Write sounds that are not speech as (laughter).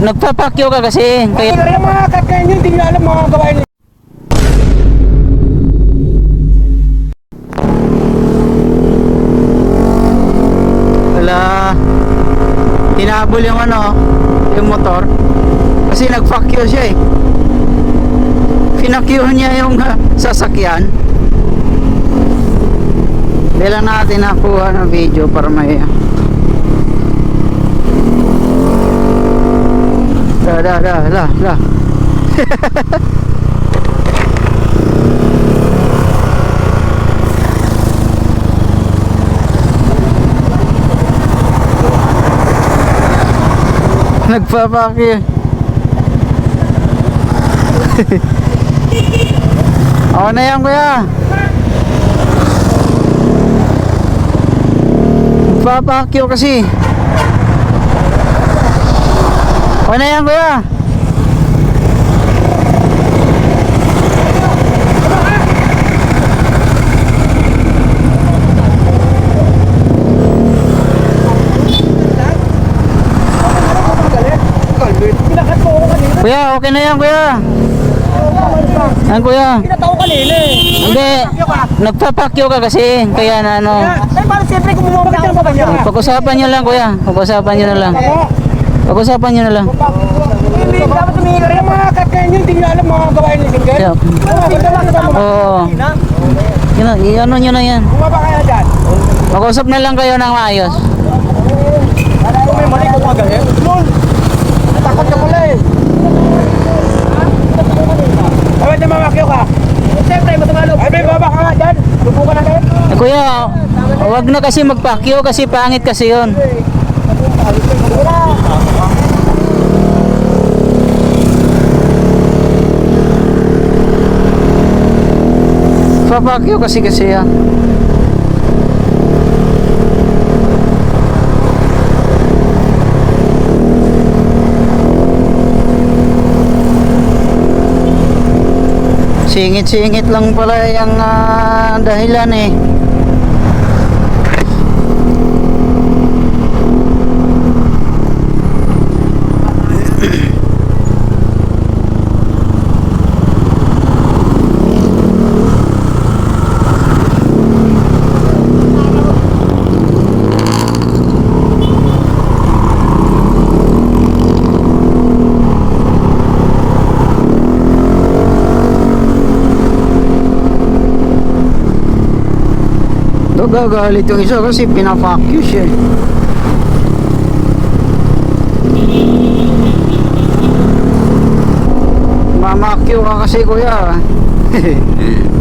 nagpapakyo ka kasi. Kaya, yung mga kakain nyo, hindi nyo alam mga gawain nyo. wala, hinabol yung ano, yung motor. Kasi nagpakyo siya eh. Pinakyo niya yung ah, (laughs) sasakyan. Kailan natin nakuha ng video para may... Da, da, da, da, da. (laughs) Nagpapakyo. (laughs) Ako na yan kuya. Nagpapakyo kasi. Ako na yan kuya. Kuya, okay na yan kuya. Yan kuya. Pinataw ko kanina eh. Hindi. Nagpapakyo ka kasi. Kaya na ano. Eh, parang siyempre kung bumabalik ka niya? Pag-usapan nyo lang kuya. Pag-usapan nyo na lang. Pag-usapan nyo na lang. Hindi, dapat tumingin ka rin. Mga kakain nyo, hindi nyo alam mga gawain nyo. Tinggal. Yeah. Oo. Na- i- ano nyo na yan. Bumaba kaya dyan. Mag-usap na lang kayo ng maayos. Kung may mali kung magalit. Lul! Natakot ka pala eh. Ay, ba't namamakyo ka? Siyempre, matumalo. Ay, may baba ka nga dyan. Lupo ka na kayo. Kuya, wag na kasi magpakyo kasi pangit kasi yun. Papakyo kasi kasi yan. Singit-singit lang pala yung ah, dahilan eh. Ito gagalit yung isa kasi pinapakyo siya. eh. Mamakyo ka kasi kuya. (laughs)